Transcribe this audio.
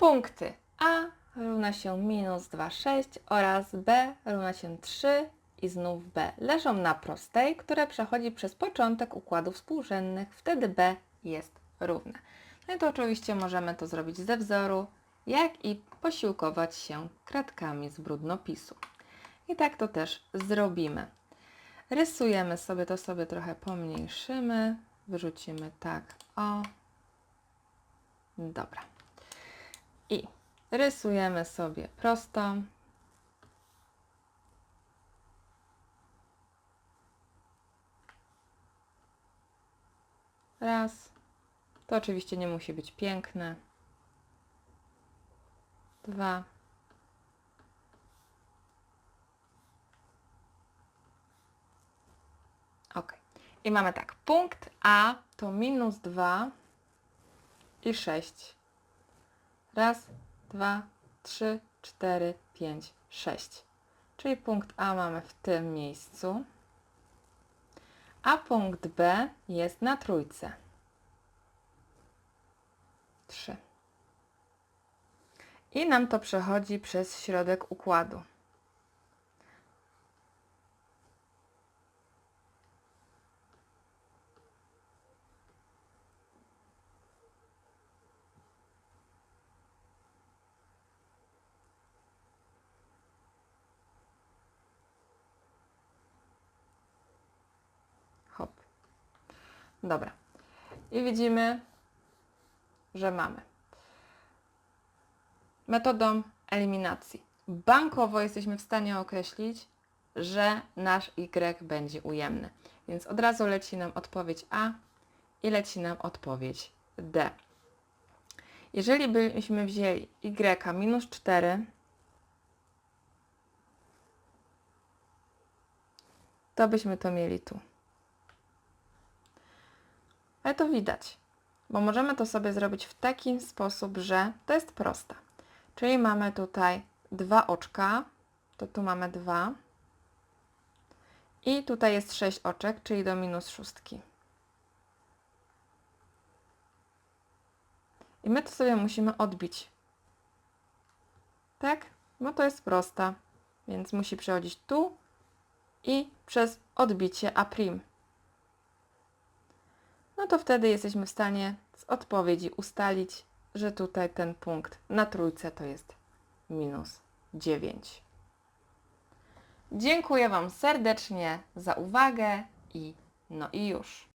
Punkty A równa się minus 2,6 oraz B równa się 3 i znów B leżą na prostej, która przechodzi przez początek układów współrzędnych. Wtedy B jest równe. No i to oczywiście możemy to zrobić ze wzoru, jak i posiłkować się kratkami z brudnopisu. I tak to też zrobimy. Rysujemy sobie, to sobie trochę pomniejszymy, wyrzucimy tak, o. Dobra. I rysujemy sobie prostą. Raz. To oczywiście nie musi być piękne. Dwa. Ok. I mamy tak. Punkt A to minus 2 i 6. Raz, dwa, trzy, cztery, pięć, sześć. Czyli punkt A mamy w tym miejscu. A punkt B jest na trójce. 3. I nam to przechodzi przez środek układu. Dobra. I widzimy, że mamy. Metodą eliminacji. Bankowo jesteśmy w stanie określić, że nasz Y będzie ujemny. Więc od razu leci nam odpowiedź A i leci nam odpowiedź D. Jeżeli byśmy wzięli Y minus 4, to byśmy to mieli tu. Ale to widać, bo możemy to sobie zrobić w taki sposób, że to jest proste. Czyli mamy tutaj dwa oczka, to tu mamy dwa. I tutaj jest 6 oczek, czyli do minus szóstki. I my to sobie musimy odbić. Tak? Bo to jest proste. Więc musi przechodzić tu i przez odbicie A'. No to wtedy jesteśmy w stanie z odpowiedzi ustalić, że tutaj ten punkt na trójce to jest minus 9. Dziękuję Wam serdecznie za uwagę i no i już.